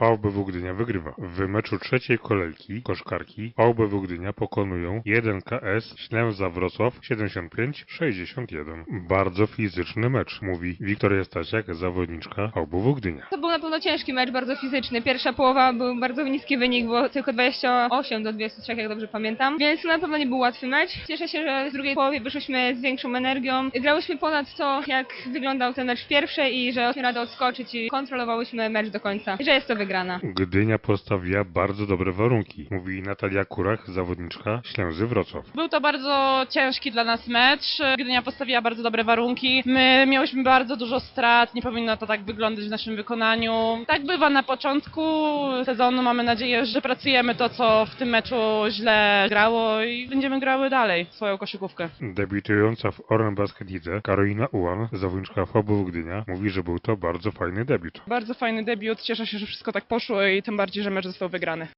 AOBW Gdynia wygrywa. W meczu trzeciej kolejki koszkarki AOBW Gdynia pokonują 1KS Ślęza Wrocław 75-61. Bardzo fizyczny mecz, mówi Wiktoria Stasiak, zawodniczka AOBW Gdynia. To był na pewno ciężki mecz, bardzo fizyczny. Pierwsza połowa był bardzo niski wynik, było tylko 28 do 23, jak dobrze pamiętam. Więc na pewno nie był łatwy mecz. Cieszę się, że w drugiej połowie wyszliśmy z większą energią. Grałyśmy ponad to, jak wyglądał ten mecz w pierwszej i że radę odskoczyć i kontrolowałyśmy mecz do końca. I że jest to Gdynia postawiła bardzo dobre warunki, mówi Natalia Kurach, zawodniczka Ślęzy Wrocław. Był to bardzo ciężki dla nas mecz. Gdynia postawiła bardzo dobre warunki. My miałyśmy bardzo dużo strat, nie powinno to tak wyglądać w naszym wykonaniu. Tak bywa na początku sezonu. Mamy nadzieję, że pracujemy to, co w tym meczu źle grało i będziemy grały dalej swoją koszykówkę. Debiutująca w Oren Basket Lidze Karolina Ułan, zawodniczka FOBU Gdynia, mówi, że był to bardzo fajny debiut. Bardzo fajny debiut. Cieszę się, że wszystko tak poszło i tym bardziej, że mecz został wygrany.